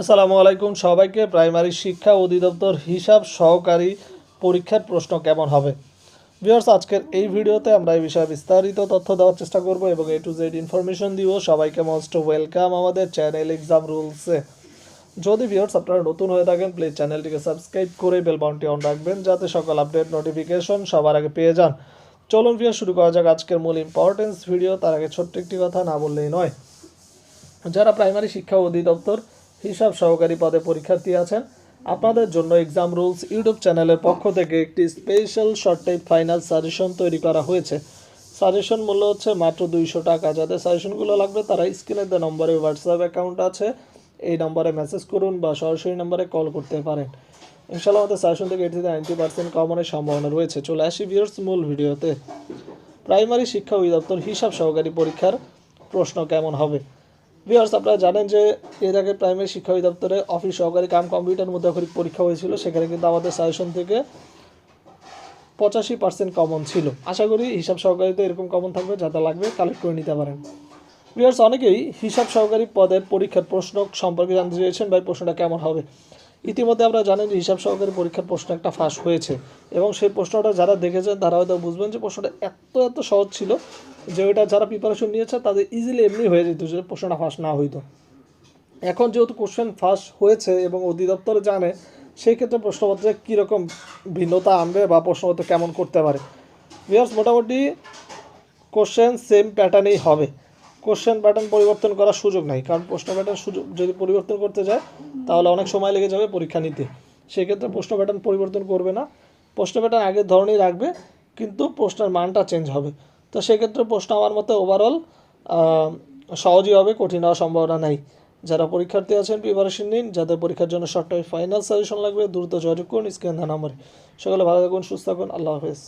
আসসালামু আলাইকুম। সবাইকে প্রাইমারি শিক্ষা অধিদপ্তর হিসাব সহকারী পরীক্ষার প্রশ্ন কেমন হবে? ভিউয়ার্স, আজকের এই ভিডিওতে আমরা এই বিষয়ে বিস্তারিত তথ্য দেওয়ার চেষ্টা করব এবং এ টু জেড ইনফরমেশন দিব সবাইকে মোস্ট ওয়েলকাম আমাদের চ্যানেল এক্সাম রুলসে যদি ভিউয়ার্স আপনারা নতুন হয়ে থাকেন প্লিজ চ্যানেলটিকে সাবস্ক্রাইব করে বেল বাউনটি অন রাখবেন যাতে সকল আপডেট নোটিফিকেশন সবার আগে পেয়ে যান। চলুন ভিউয়ার শুরু করা যাক আজকের মূল ইম্পর্টেন্স ভিডিও তার আগে ছোট্ট একটি কথা, না বললেই নয়। যারা প্রাইমারি শিক্ষা অধিদপ্তর হিসাব সহকারী পদে পরীক্ষার্থী আছেন। আপনাদের জন্য এক্সাম রুলস ইউটিউব চ্যানেলের পক্ষ থেকে একটি special short type final suggestion তৈরি করা হয়েছে। সাজেশন মূল্য হচ্ছে মাত্র দুইশো টাকা। যাদের সাজেশনগুলো লাগবে তারা স্ক্রিনের দেওয়া নম্বরে হোয়াটসঅ্যাপ অ্যাকাউন্ট আছে। এই নম্বরে মেসেজ করুন বা সরাসরি নম্বরে কল করতে পারেন। ইনশাল্লাহ আমাদের সাজেশন থেকে এটি নাইনটি পার্সেন্ট কমনের সম্ভাবনা রয়েছে। চলে আসি ভিউর্স মূল ভিডিওতে। প্রাইমারি শিক্ষা অধিদপ্তর হিসাব সহকারী পরীক্ষার প্রশ্ন কেমন হবে? ভিউয়ার্স আপনারা জানেন যে এর আগে প্রাইমারি শিক্ষা অধিদপ্তরে অফিস সহকারী কাম কম্পিউটার মুদ্রাক্ষরিক পরীক্ষা হয়েছিল। সেখানে কিন্তু আমাদের সাজেশন থেকে পঁচাশি পার্সেন্ট কমন ছিল। আশা করি হিসাব সহকারীতে এরকম কমন থাকবে, যা যাতে লাগবে কালেক্ট করে নিতে পারেন। ভিউয়ার্স অনেকেই হিসাব সহকারী পদের পরীক্ষার প্রশ্ন সম্পর্কে জানতে চেয়েছেন, ভাই, প্রশ্নটা কেমন হবে? ইতিমধ্যে আমরা জানেন যে হিসাব সহকারী পরীক্ষার প্রশ্ন একটা ফাঁস হয়েছে। এবং সেই প্রশ্নটা যারা দেখেছেন, তারা হয়তো বুঝবেন যে প্রশ্নটা এত এত সহজ ছিল যে ওইটা যারা প্রিপারেশন নিয়েছে, তাদের ইজিলি এমনি হয়ে যেত যদি প্রশ্নটা ফাঁস না হইতো। এখন যেহেতু কোশ্চেন ফাঁস হয়েছে এবং অধিদপ্তর জানে, সেই ক্ষেত্রে প্রশ্নপত্রে কীরকম ভিন্নতা আনবে বা প্রশ্নপত্র কেমন করতে পারে। ভিউয়ার্স মোটামুটি কোশ্চেন সেম প্যাটার্নেই হবে। কোশ্চেন প্যাটার্ন পরিবর্তন করার সুযোগ নাই, কারণ প্রশ্ন প্যাটার্ন সুযোগ যদি পরিবর্তন করতে যায়, তাহলে অনেক সময় লেগে যাবে পরীক্ষা নিতে। সেক্ষেত্রে প্রশ্ন প্যাটার্ন পরিবর্তন করবে না। প্রশ্ন প্যাটার্ন আগের ধরনেই রাখবে, কিন্তু প্রশ্নের মানটা চেঞ্জ হবে। তো সেক্ষেত্রে প্রশ্ন আমার মতে ওভারঅল সহজই হবে, কঠিন হওয়ার সম্ভাবনা নাই। যারা পরীক্ষার্থী আছেন প্রিপারেশন নিন। যাদের পরীক্ষার জন্য শর্ট ফাইনাল সাজেশন লাগবে, দ্রুত যোগাযোগ করুন স্ক্রিন নাম্বারে সকলে ভালো থাকুন, সুস্থ থাকুন, আল্লাহ হাফেজ।